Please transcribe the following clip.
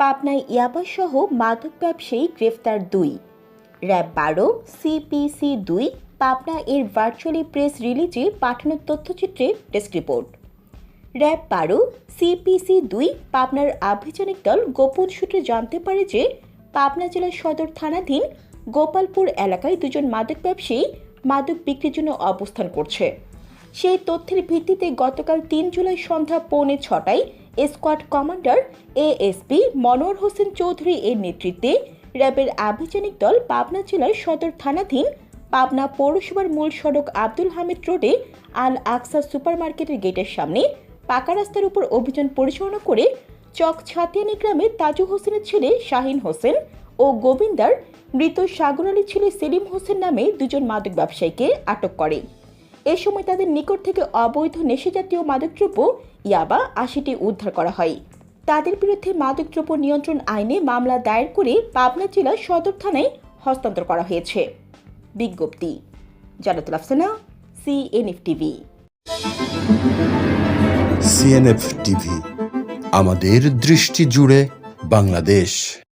পাবনায় ইয়াবাসহ মাদক ব্যবসায়ী গ্রেফতার দুই। র্যাব বারো সিপিসি দুই, পাবনা এর ভার্চুয়ালি প্রেস রিলিজে পাঠানো তথ্যচিত্রে ডেস্ক রিপোর্ট। র্যাব বারো সিপিসি দুই, পাবনার আভিযানিক দল গোপন সূত্রে জানতে পারে যে পাবনা জেলার সদর থানাধীন গোপালপুর এলাকায় দুজন মাদক ব্যবসায়ী মাদক বিক্রির জন্য অবস্থান করছে। সেই তথ্যের ভিত্তিতে গতকাল তিন জুলাই সন্ধ্যা পৌনে ছটায় squad commander ASP Monowar Hossain Chowdhury এর নেতৃত্বে র্যাবের আভিযানিক দল পাবনা জেলার সদর থানাধীন পাবনা পৌরসভার মূল সড়ক আব্দুল হামিদ রোডে আল আকসা সুপারমার্কেটের গেটের সামনে পাকা রাস্তার উপর অভিযান পরিচালনা করে চক ছাতিয়ানি গ্রামে তাজু হোসেনের ছেলে শাহিন হোসেন ও গোবিন্দার মৃত সাগর আলী ছেলে সেলিম হোসেন নামে দুজন মাদক ব্যবসায়ীকে আটক করে। এ সময় তাদের নিকট থেকে অবৈধ নেশাজাতীয় মাদকদ্রব্য, ইয়াবা, আশিটি উদ্ধার করা হয়। তাদের বিরুদ্ধে মাদকদ্রব্য নিয়ন্ত্রণ আইনে মামলা দায়ের করে পাবনা জেলা সদর থানায় হস্তান্তর করা হয়েছে। বিজ্ঞপ্তি Janatul Afsana CNF TV CNF TV আমাদের দৃষ্টি জুড়ে বাংলাদেশ।